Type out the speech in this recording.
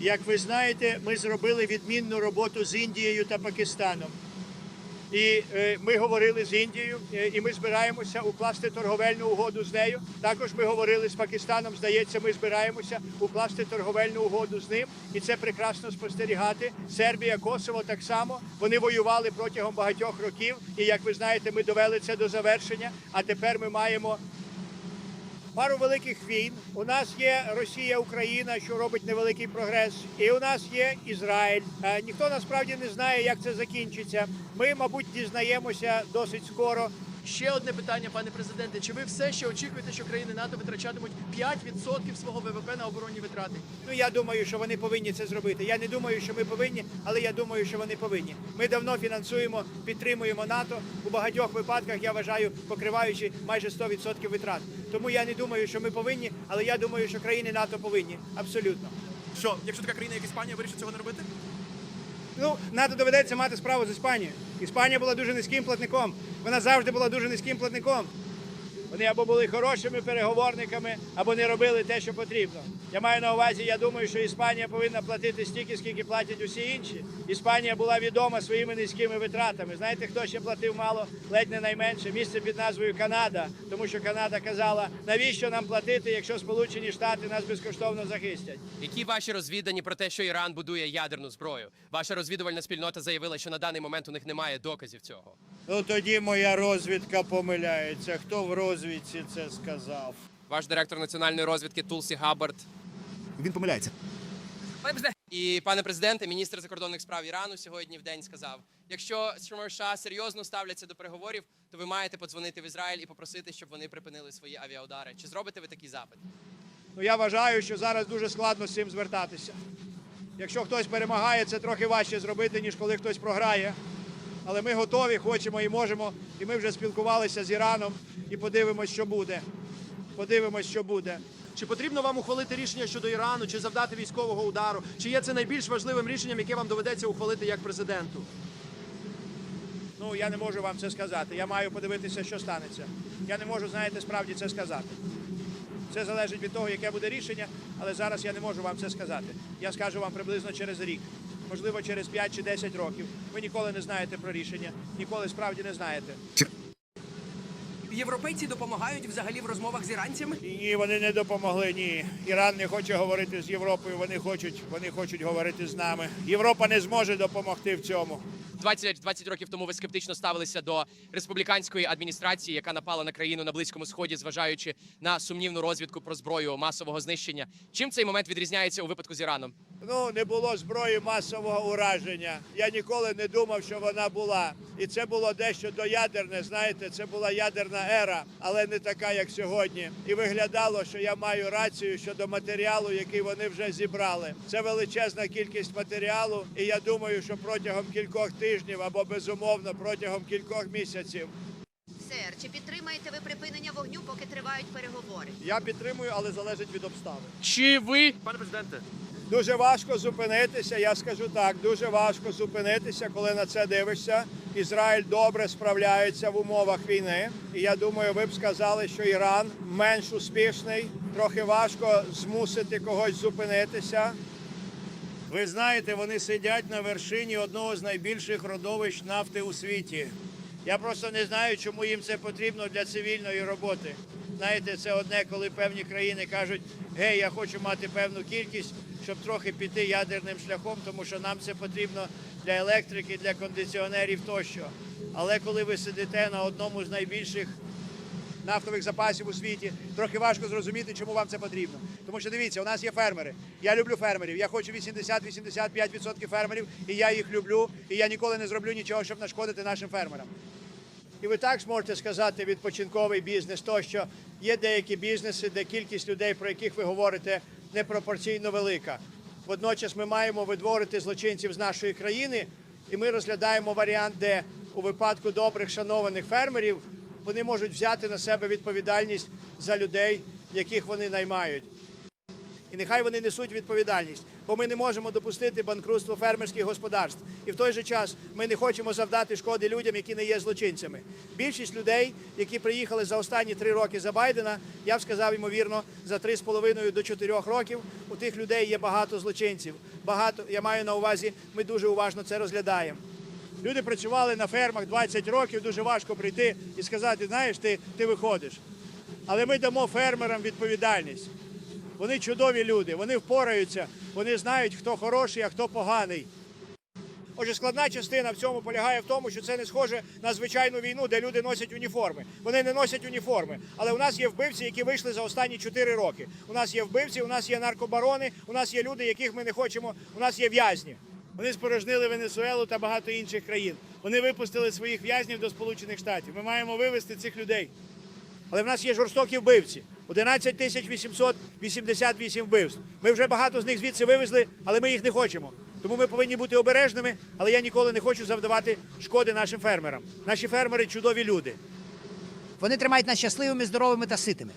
Як ви знаєте, ми зробили відмінну роботу з Індією та Пакистаном. І е, ми говорили з Індією, е, і ми збираємося укласти торговельну угоду з нею. Також ми говорили з Пакистаном. Здається, ми збираємося укласти торговельну угоду з ним, і це прекрасно спостерігати. Сербія, Косово так само. Вони воювали протягом багатьох років. І як ви знаєте, ми довели це до завершення. А тепер ми маємо пару великих війн. У нас є Росія, Україна, що робить невеликий прогрес, і у нас є Ізраїль. Е, Ніхто насправді не знає, як це закінчиться. Ми, мабуть, дізнаємося досить скоро. Ще одне питання, пане президенте. Чи ви все ще очікуєте, що країни НАТО витрачатимуть 5% свого ВВП на оборонні витрати? Ну я думаю, що вони повинні це зробити. Я не думаю, що ми повинні, але я думаю, що вони повинні. Ми давно фінансуємо, підтримуємо НАТО у багатьох випадках. Я вважаю, покриваючи майже 100% витрат. Тому я не думаю, що ми повинні, але я думаю, що країни НАТО повинні. Абсолютно. Що, якщо така країна, як Іспанія, вирішить цього не робити? Ну, НАТО доведеться мати справу з Іспанією. Іспанія була дуже низьким платником. Вона завжди була дуже низьким платником. Вони або були хорошими переговорниками, або не робили те, що потрібно. Я маю на увазі, я думаю, що Іспанія повинна платити стільки, скільки платять усі інші. Іспанія була відома своїми низькими витратами. Знаєте, хто ще платив мало, ледь не найменше місце під назвою Канада, тому що Канада казала, навіщо нам платити, якщо Сполучені Штати нас безкоштовно захистять. Які ваші розвідані про те, що Іран будує ядерну зброю? Ваша розвідувальна спільнота заявила, що на даний момент у них немає доказів цього. Ну тоді моя розвідка помиляється. Хто в розвідці це сказав? Ваш директор національної розвідки Тулсі Габбард. Він помиляється. І пане президенте, міністр закордонних справ Ірану сьогодні в день сказав: якщо США серйозно ставляться до переговорів, то ви маєте подзвонити в Ізраїль і попросити, щоб вони припинили свої авіаудари. Чи зробите ви такий запит? Ну я вважаю, що зараз дуже складно з цим звертатися. Якщо хтось перемагає, це трохи важче зробити, ніж коли хтось програє. Але ми готові, хочемо і можемо. І ми вже спілкувалися з Іраном і подивимось, що буде. Подивимось, що буде. Чи потрібно вам ухвалити рішення щодо Ірану, чи завдати військового удару? Чи є це найбільш важливим рішенням, яке вам доведеться ухвалити як президенту? Ну я не можу вам це сказати. Я маю подивитися, що станеться. Я не можу, знаєте, справді це сказати. Це залежить від того, яке буде рішення, але зараз я не можу вам це сказати. Я скажу вам приблизно через рік, можливо, через 5 чи 10 років. Ви ніколи не знаєте про рішення, ніколи справді не знаєте. Європейці допомагають взагалі в розмовах з іранцями. Ні, вони не допомогли. Ні, Іран не хоче говорити з Європою. Вони хочуть, вони хочуть говорити з нами. Європа не зможе допомогти в цьому. 20, 20 років тому ви скептично ставилися до республіканської адміністрації, яка напала на країну на близькому сході, зважаючи на сумнівну розвідку про зброю масового знищення. Чим цей момент відрізняється у випадку з Іраном? Ну не було зброї масового ураження. Я ніколи не думав, що вона була. І це було дещо доядерне. Знаєте, це була ядерна ера, але не така, як сьогодні. І виглядало, що я маю рацію щодо матеріалу, який вони вже зібрали. Це величезна кількість матеріалу, і я думаю, що протягом кількох тижнів або безумовно протягом кількох місяців Сер, чи підтримаєте ви припинення вогню, поки тривають переговори? я підтримую, але залежить від обставин. Чи ви Пане президенте, Дуже важко зупинитися. Я скажу так, дуже важко зупинитися, коли на це дивишся. Ізраїль добре справляється в умовах війни. І я думаю, ви б сказали, що Іран менш успішний. Трохи важко змусити когось зупинитися. Ви знаєте, вони сидять на вершині одного з найбільших родовищ нафти у світі. Я просто не знаю, чому їм це потрібно для цивільної роботи. Знаєте, це одне, коли певні країни кажуть, гей, я хочу мати певну кількість, щоб трохи піти ядерним шляхом, тому що нам це потрібно для електрики, для кондиціонерів тощо. Але коли ви сидите на одному з найбільших нафтових запасів у світі. Трохи важко зрозуміти, чому вам це потрібно. Тому що дивіться, у нас є фермери. Я люблю фермерів. Я хочу 80-85% фермерів, і я їх люблю. І я ніколи не зроблю нічого, щоб нашкодити нашим фермерам. І ви також можете сказати відпочинковий бізнес, тощо є деякі бізнеси, де кількість людей, про яких ви говорите, непропорційно велика. Водночас ми маємо видворити злочинців з нашої країни, і ми розглядаємо варіант, де у випадку добрих шанованих фермерів вони можуть взяти на себе відповідальність за людей, яких вони наймають. І нехай вони несуть відповідальність, бо ми не можемо допустити банкрутство фермерських господарств. І в той же час ми не хочемо завдати шкоди людям, які не є злочинцями. Більшість людей, які приїхали за останні три роки за Байдена, я б сказав, ймовірно, за три з половиною до чотирьох років у тих людей є багато злочинців. Багато я маю на увазі, ми дуже уважно це розглядаємо. Люди працювали на фермах 20 років, дуже важко прийти і сказати, знаєш, ти, ти виходиш. Але ми дамо фермерам відповідальність. Вони чудові люди, вони впораються, вони знають, хто хороший, а хто поганий. Отже, складна частина в цьому полягає в тому, що це не схоже на звичайну війну, де люди носять уніформи. Вони не носять уніформи. Але у нас є вбивці, які вийшли за останні 4 роки. У нас є вбивці, у нас є наркобарони, у нас є люди, яких ми не хочемо, у нас є в'язні. Вони спорожнили Венесуелу та багато інших країн. Вони випустили своїх в'язнів до Сполучених Штатів. Ми маємо вивести цих людей. Але в нас є жорстокі вбивці. 11 тисяч 888 вбивств. Ми вже багато з них звідси вивезли, але ми їх не хочемо. Тому ми повинні бути обережними, але я ніколи не хочу завдавати шкоди нашим фермерам. Наші фермери чудові люди. Вони тримають нас щасливими, здоровими та ситими.